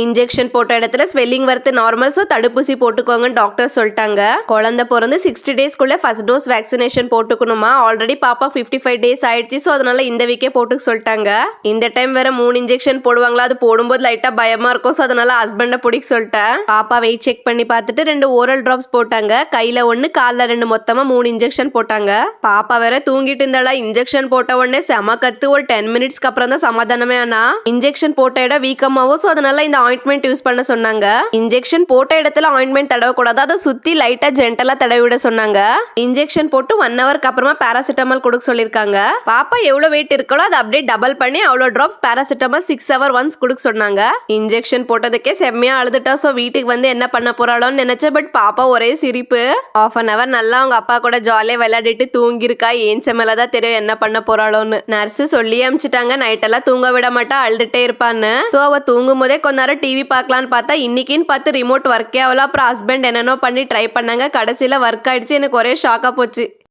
Injection போட்ட இடத்துல swelling வரது நார்மல் ஸோ தடுப்பூசி போட்டுக்கோங்கன்னு டாக்டர் சொல்லிட்டாங்க. குழந்தை பிறந்து சிக்ஸ்டி டேஸ்க்குள்ள ஃபர்ஸ்ட் டோஸ் வேக்சினேஷன் போட்டுக்கணுமா? ஆல்ரெடி பாப்பா ஃபிஃப்டி ஃபைவ் டேஸ் ஆயிடுச்சு. ஸோ அதனால இந்த வீக்கே போட்டுக்க சொல்லிட்டாங்க. இந்த டைம் வேற மூணு இன்ஜெக்ஷன் போடுவாங்களா? அது போடும்போது லைட்டா பயமா இருக்கும். ஸோ அதனால ஹஸ்பண்டை பிடிக்க சொல்லிட்டேன். பாப்பா வெயிட் செக் பண்ணி பார்த்துட்டு ரெண்டு ஓரல் ட்ராப்ஸ் போட்டாங்க. கையில ஒன்னு காலில் ரெண்டு மொத்தமா மூணு இன்ஜெக்ஷன் போட்டாங்க. பாப்பா வேற தூங்கிட்டு இருந்தாலா இன்ஜெக்ஷன் போட்ட உடனே செம கத்து. ஒரு டென் மினிட்ஸ்க்கு அப்புறம் தான் சமாதானமே ஆனா. இன்ஜெக்ஷன் போட்ட இடம் வீக்கமாவும். ஸோ அதனால இந்த ஆயின்மெண்ட் யூஸ் பண்ண சொன்னாங்க. இன்ஜெக்ஷன் போட்ட இடத்துல ஆயின்மெண்ட் தடவக்கூடாது. அதை சுத்தி லைட்டா ஜென்டலா தடவி விட சொன்னாங்க. இன்ஜெக்ஷன் போட்டு ஒன் ஹவருக்கு அப்புறமா பேராசிட்டமால் கொடுக்க சொல்லிருக்காங்க பாப்பா எவ்வளவு வெயிட் இருக்கோ அதை அப்படியே டபுள் பண்ணி அவ்வளோ drops paracetamol six hour once கொடுக்க சொன்னாங்க. இன்ஜெக்ஷன் போட்டதுக்கே செம்மையா அழுதுட்டா. ஸோ வீட்டுக்கு வந்து என்ன பண்ண போறாளோன்னு நினைச்சேன் பட் பாப்பா ஒரே சிரிப்பு. ஆஃப் அன் ஹவர் நல்லா அவங்க அப்பா கூட ஜாலியா விளையாடிட்டு தூங்கியிருக்கா. ஏஞ்ச மேல தான் தெரியும் என்ன பண்ண போறாளோன்னு. நர்ஸ் சொல்லி அமிச்சிட்டாங்க. நைட் எல்லாம் தூங்க விட மாட்டா. அழுதுட்டே இருப்பான்னு. ஸோ அவ தூங்கும் போதே கொஞ்ச நேரம் டிவி பார்க்கலான்னு பார்த்தா இன்னைக்குன்னு பார்த்து ரிமோட் ஒர்க்கே ஆகல அப்புறம் ஹஸ்பண்ட் என்னென்னோ பண்ணி ட்ரை பண்ணாங்க. கடைசியில் ஒர்க் ஆகிடுச்சு எனக்கு ஒரே ஷாக்காக போச்சு.